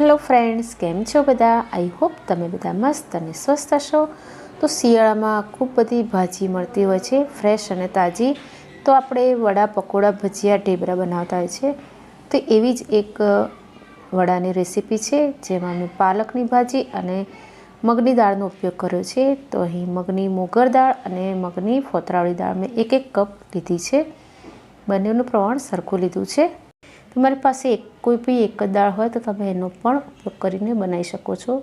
Hello friends કેમ છો બધા? આઈ હોપ તમે બધા મસ્ત અને સ્વસ્થ હશો. તો શિયાળામાં ખૂબ બધી ભાજી મળતી હોય છે ફ્રેશ અને તાજી. તો આપણે વડા પકોડા, ભજીયા, ઢેબરા બનાવતા હોય છે. તો એવી જ એક વડાની રેસીપી છે, જેમાં મેં પાલકની ભાજી અને મગની દાળનો ઉપયોગ કર્યો છે. તો અહીં મગની મોગર દાળ અને મગની ફોતરાવાળી દાળ મેં એક એક કપ લીધી છે. બંનેનું પ્રમાણ સરખું લીધું છે. તમારી પાસે એક કોઈ બી એક જ દાળ હોય તો તમે એનો પણ ઉપયોગ કરીને બનાવી શકો છો.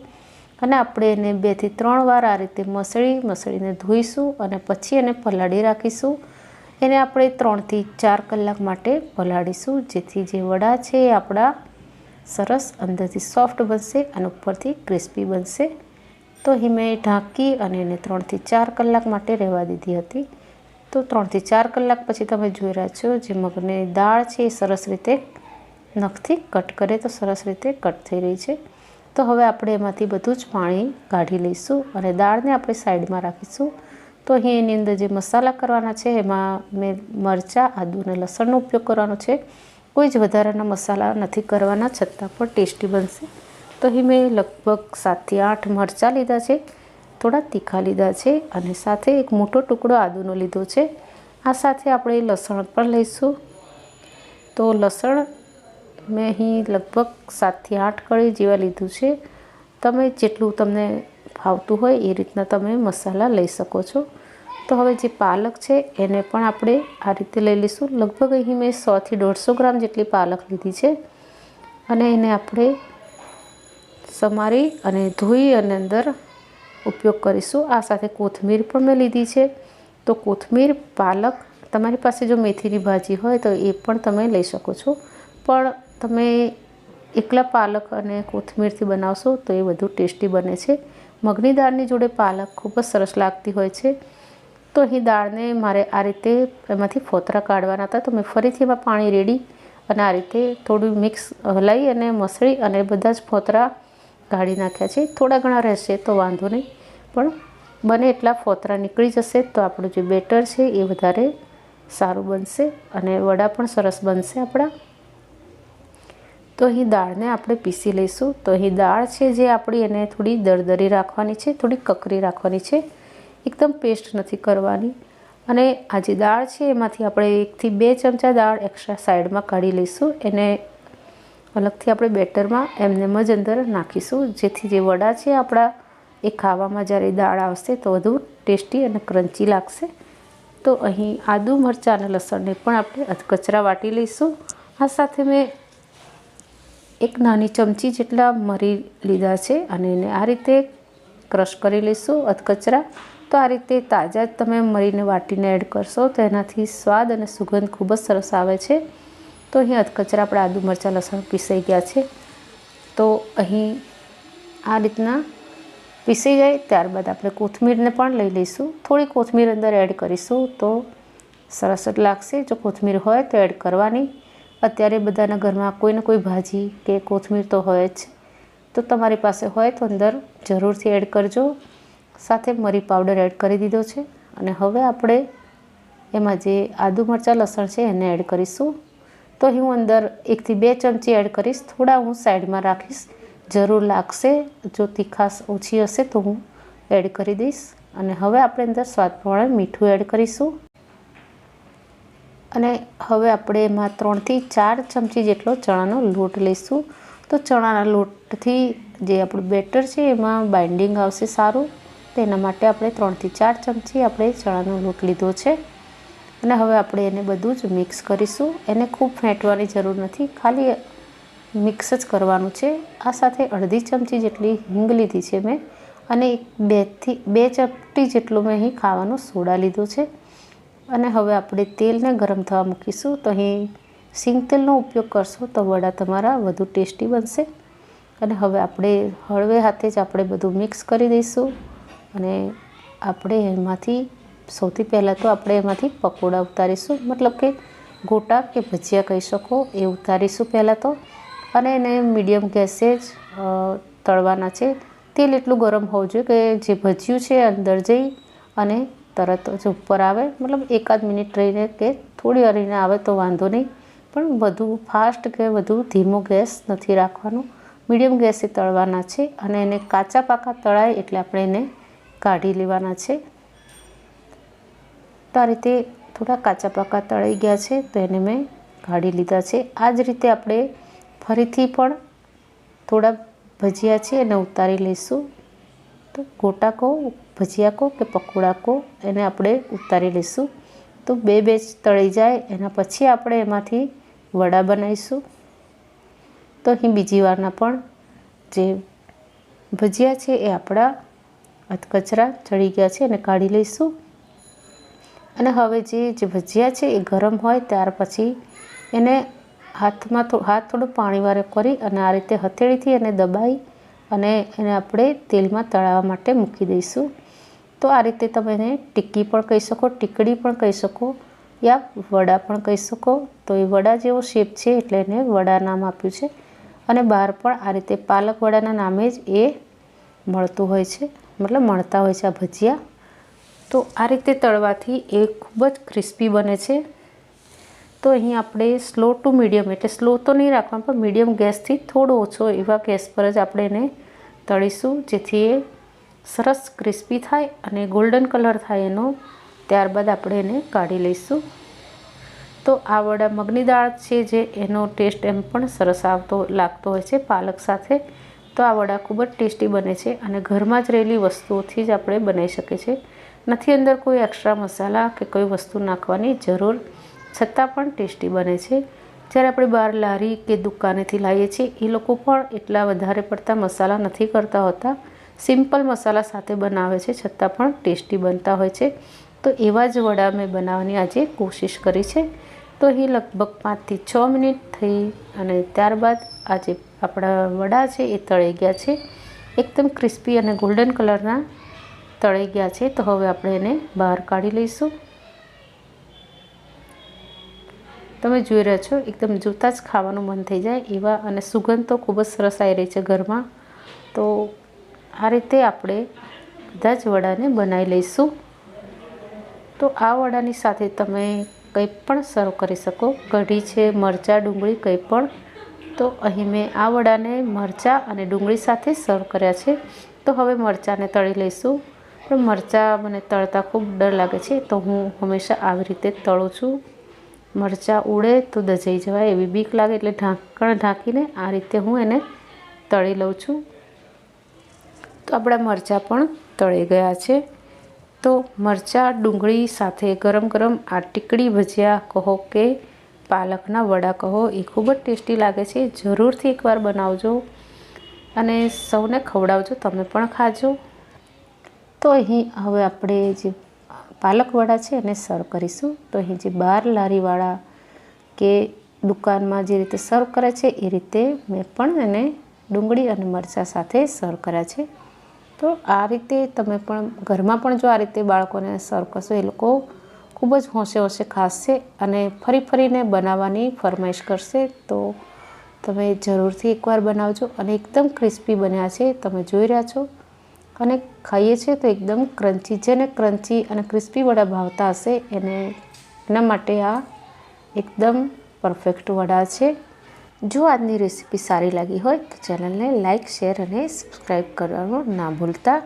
અને આપણે એને બેથી ત્રણ વાર આ રીતે મસળી, મસળીને ધોઈશું અને પછી એને પલાળી રાખીશું. એને આપણે ત્રણથી ચાર કલાક માટે પલાળીશું, જેથી જે વડા છે એ આપણા સરસ અંદરથી સોફ્ટ બનશે અને ઉપરથી ક્રિસ્પી બનશે. તો અહીં મેં ઢાંકી અને એને ત્રણથી ચાર કલાક માટે રહેવા દીધી હતી. તો ત્રણથી ચાર કલાક પછી તમે જોઈ રહ્યા છો જે મગની દાળ છે એ સરસ રીતે નખથી કટ કરે તો સરસ રીતે કટ થઈ રહી છે. તો હવે આપણે એમાંથી બધું જ પાણી કાઢી લઈશું અને દાળને આપણે સાઈડમાં રાખીશું. તો અહીં એની અંદર જે મસાલા કરવાના છે, એમાં મેં મરચાં, આદુ અને લસણનો ઉપયોગ કરવાનો છે. કોઈ જ વધારાના મસાલા નથી કરવાના, છતાં પણ ટેસ્ટી બનશે. તો અહીં મેં લગભગ સાતથી આઠ મરચાં લીધા છે, થોડા તીખા લીધા છે અને સાથે એક મોટો ટુકડો આદુનો લીધો છે. આ સાથે આપણે લસણ પણ લઈશું. તો લસણ મેં અહીં લગભગ સાતથી આઠ કળી જેવા લીધું છે. તમે જેટલું તમને ફાવતું હોય એ રીતના તમે મસાલા લઈ શકો છો. તો હવે જે પાલક છે એને પણ આપણે આ રીતે લઈ લઈશું. લગભગ અહીં મેં સોથી દોઢસો ગ્રામ જેટલી પાલક લીધી છે. અને એને આપણે સમારી અને ધોઈ અને અંદર ઉપયોગ કરીશું. આ સાથે કોથમીર પણ મેં લીધી છે. તો કોથમીર, પાલક, તમારી પાસે જો મેથીની ભાજી હોય તો એ પણ તમે લઈ શકો છો. પણ તમે એકલા પાલક અને કોથમીરથી બનાવશો તો એ વધુ ટેસ્ટી બને છે. મગની દાળની જોડે પાલક ખૂબ જ સરસ લાગતી હોય છે. તો અહીં દાળને મારે આ રીતે એમાંથી ફોતરા કાઢવાના હતા. તો મેં ફરીથી એમાં પાણી રેડી અને આ રીતે થોડું મિક્સ હલાવી અને મસળી અને બધા જ ફોતરા કાઢી નાખ્યા છે. થોડા ઘણા રહેશે તો વાંધો નહીં. પણ બને એટલા ફોતરા નીકળી જશે તો આપણું જે બેટર છે એ વધારે સારું બનશે અને વડા પણ સરસ બનશે આપણા. તો અહીં દાળને આપણે પીસી લઈશું. તો અહીં દાળ છે જે આપણી એને થોડી દરદરી રાખવાની છે, થોડી કકરી રાખવાની છે. એકદમ પેસ્ટ નથી કરવાની. અને આ જે દાળ છે એમાંથી આપણે એકથી બે ચમચા દાળ એક્સ્ટ્રા સાઈડમાં કાઢી લઈશું. એને અલગથી આપણે બેટરમાં એમને જ અંદર નાખીશું. જેથી જે વડા છે આપણા, એ ખાવામાં જ્યારે દાળ આવશે તો વધુ ટેસ્ટી અને ક્રન્ચી લાગશે. તો અહીં આદુ મરચાં અને લસણને પણ આપણે અધકચરા વાટી લઈશું. આ સાથે મેં એક નાની ચમચી જેટલા મરી લીધા છે અને એને આ રીતે ક્રશ કરી લઈશું અધકચરા. તો આ રીતે તાજા જ તમે મરીને વાટીને એડ કરશો તો એનાથી સ્વાદ અને સુગંધ ખૂબ જ સરસ આવે છે. તો અહીં અધકચરા આપણે આદુ મરચાં લસણ પીસાઈ ગયા છે. તો અહીં આ રીતના પીસી જાય, ત્યારબાદ આપણે કોથમીરને પણ લઈ લઈશું. થોડી કોથમીર અંદર એડ કરીશું તો સરસ જ લાગશે. જો કોથમીર હોય તો એડ કરવાની. અત્યારે બધાના ઘરમાં કોઈને કોઈ ભાજી કે કોથમીર તો હોય જ. તો તમારી પાસે હોય તો અંદર જરૂરથી એડ કરજો. સાથે મરી પાવડર એડ કરી દીધો છે. અને હવે આપણે એમાં જે આદુ મરચાં, લસણ છે એને એડ કરીશું. તો હું અંદર એકથી બે ચમચી એડ કરીશ. થોડા હું સાઈડમાં રાખીશ. જરૂર લાગશે. જો તીખાશ ઓછી હશે તો હું એડ કરી દઈશ. અને હવે આપણે અંદર સ્વાદ પ્રમાણે મીઠું એડ કરીશું. અને હવે આપણે એમાં ત્રણથી ચાર ચમચી જેટલો ચણાનો લોટ લઈશું. તો ચણાના લોટથી જે આપણું બેટર છે એમાં બાઇન્ડિંગ આવશે સારું. તેના માટે આપણે ત્રણથી ચાર ચમચી આપણે ચણાનો લોટ લીધો છે. અને હવે આપણે એને બધું જ મિક્સ કરીશું. એને ખૂબ ફેંટવાની જરૂર નથી. ખાલી મિક્સ જ કરવાનું છે. આ સાથે અડધી ચમચી જેટલી હિંગ લીધી છે મેં. અને બેથી બે ચપટી જેટલું મેં અહીં ખાવાનો સોડા લીધો છે. અને હવે આપણે તેલને ગરમ થવા મૂકીશું. તો અહીં સિંગ તેલનો ઉપયોગ કરશો તો વડા તમારા વધુ ટેસ્ટી બનશે. અને હવે આપણે હળવે હાથે જ આપણે બધું મિક્સ કરી દઈશું. અને આપણે એમાંથી સૌથી પહેલાં તો આપણે એમાંથી પકોડા ઉતારીશું. મતલબ કે ગોટા કે ભજીયા કહી શકો એ ઉતારીશું પહેલાં તો. અને એને મીડિયમ ગેસે જ તળવાના છે. તેલ એટલું ગરમ હોવું જોઈએ કે જે ભજીયું છે અંદર જઈ અને તરત જ ઉપર આવે. મતલબ એકાદ મિનિટ રહીને કે થોડી રહીને આવે તો વાંધો નહીં. પણ વધુ ફાસ્ટ કે વધુ ધીમો ગેસ નથી રાખવાનો. મીડિયમ ગેસે તળવાના છે અને એને કાચા પાકા તળાય એટલે આપણે એને કાઢી લેવાના છે. તો આ રીતે થોડા કાચા પાકા તળાઈ ગયા છે તો એને મેં કાઢી લીધા છે. આ જ રીતે આપણે ફરીથી પણ થોડા ભજીયા છે એને ઉતારી લઈશું. તો ગોટા કહો, ભજીયા કહો કે પકોડા કહો, એને આપણે ઉતારી લઈશું. તો બે બેચ તળી જાય, એના પછી આપણે એમાંથી વડા બનાવીશું. તો અહીં બીજી વારના પણ જે ભજીયા છે એ આપણા અધકચરા ચડી ગયા છે, એને કાઢી લઈશું. અને હવે જે જે ભજીયા છે એ ગરમ હોય ત્યાર પછી એને હાથમાં હાથ થોડું પાણીવાળો કરી અને આ રીતે હથેળીથી એને દબાઈ અને એને આપણે તેલમાં તળાવવા માટે મૂકી દઈશું. તો આ રીતે તમે એને ટિક્કી પણ કહી શકો ટીકડી પણ કહી શકો, યા વડા પણ કહી શકો. તો એ વડા જેવો શેપ છે એટલે એને વડા નામ આપ્યું છે. અને બહાર પણ આ રીતે પાલક વડાના નામે જ એ મળતું હોય છે, મતલબ મળતા હોય છે આ ભજીયા. તો આ રીતે તળવાથી એ ખૂબ જ ક્રિસ્પી બને છે. તો અહીં આપણે સ્લો ટુ મીડિયમ એટલે સ્લો તો નહીં રાખવાનું, પણ મીડિયમ ગેસથી થોડો ઓછો એવા ગેસ પર જ આપણે એને તળીશું, જેથી એ સરસ ક્રિસ્પી થાય અને ગોલ્ડન કલર થાય એનો. ત્યારબાદ આપણે એને કાઢી લઈશું. તો આ વડા મગની દાળ છે જે એનો ટેસ્ટ એમ પણ સરસ આવતો લાગતો હોય છે પાલક સાથે. તો આ વડા ખૂબ જ ટેસ્ટી બને છે અને ઘરમાં જ રહેલી વસ્તુઓથી જ આપણે બનાવી શકીએ છીએ. નથી અંદર કોઈ એક્સ્ટ્રા મસાલા કે કોઈ વસ્તુ નાખવાની જરૂર છતાં પણ ટેસ્ટી બને છે. જ્યારે આપણે બહાર લારી કે દુકાનેથી લાવીએ છીએ, એ લોકો પણ એટલા વધારે પડતા મસાલા નથી કરતા હોતા. સિમ્પલ મસાલા સાથે બનાવે છે, છતાં પણ ટેસ્ટી બનતા હોય છે. તો એવા જ વડા મેં બનાવવાની આજે કોશિશ કરી છે. તો એ લગભગ પાંચથી છ મિનિટ થઈ અને ત્યારબાદ આજે આપણા વડા છે એ તળી ગયા છે. એકદમ ક્રિસ્પી અને ગોલ્ડન કલરના તળી ગયા છે. તો હવે આપણે એને બહાર કાઢી લઈશું. તમે જોઈ રહ્યા છો, એકદમ જોતાં જ ખાવાનું મન થઈ જાય એવા અને સુગંધ તો ખૂબ જ સરસ આવી રહી છે ઘરમાં. તો આ રીતે આપણે બધા જ વડાને બનાવી લઈશું. તો આ વડાની સાથે તમે કંઈ પણ સર્વ કરી શકો, કઢી છે, મરચાં, ડુંગળી કંઈ પણ. તો અહીં મેં આ વડાને મરચાં અને ડુંગળી સાથે સર્વ કર્યા છે. તો હવે મરચાંને તળી લઈશું. પણ મરચાં મને તળતા ખૂબ ડર લાગે છે, તો હું હંમેશા આવી રીતે તળું છું. મરચાં ઉડે તો દજાઈ જવાય એવી બીક લાગે એટલે ઢાંકણ ઢાંકીને આ રીતે હું એને તળી લઉં છું. તો આપણા મરચાં પણ તળી ગયા છે. તો મરચાં ડુંગળી સાથે ગરમ ગરમ આ ટીકડી ભજીયા કહો કે પાલકના વડા કહો એ ખૂબ જ ટેસ્ટી લાગે છે. જરૂરથી એકવાર બનાવજો અને સૌને ખવડાવજો, તમે પણ ખાજો. તો અહીં હવે આપણે જે પાલક વડા છે એને સર્વ કરીશું. તો અહીં જે બાર લારીવાળા કે દુકાનમાં જે રીતે સર્વ કરે છે, એ રીતે મેં પણ એને ડુંગળી અને મરચાં સાથે સર્વ કર્યા છે. તો આ રીતે તમે પણ ઘરમાં પણ જો આ રીતે બાળકોને સર્વ કરશો, એ લોકો ખૂબ જ હોંશે હોંશે ખાશે અને ફરી ફરીને બનાવવાની ફરમાઈશ કરશે. તો તમે જરૂરથી એકવાર બનાવજો અને એકદમ ક્રિસ્પી બન્યા છે. તમે જોઈ રહ્યા છો. અને ખાઈએ છીએ તો એકદમ ક્રન્ચી જેને ક્રન્ચી અને ક્રિસ્પી વડા ભાવતા હશે, એને એના માટે આ એકદમ પરફેક્ટ વડા છે. જો આજની રેસીપી સારી લાગી હોય, તો ચેનલને લાઇક શેર અને સબસ્ક્રાઈબ કરવાનું ના ભૂલતા.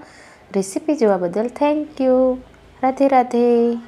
રેસીપી જોવા બદલ થેન્ક યુ રાધે રાધે.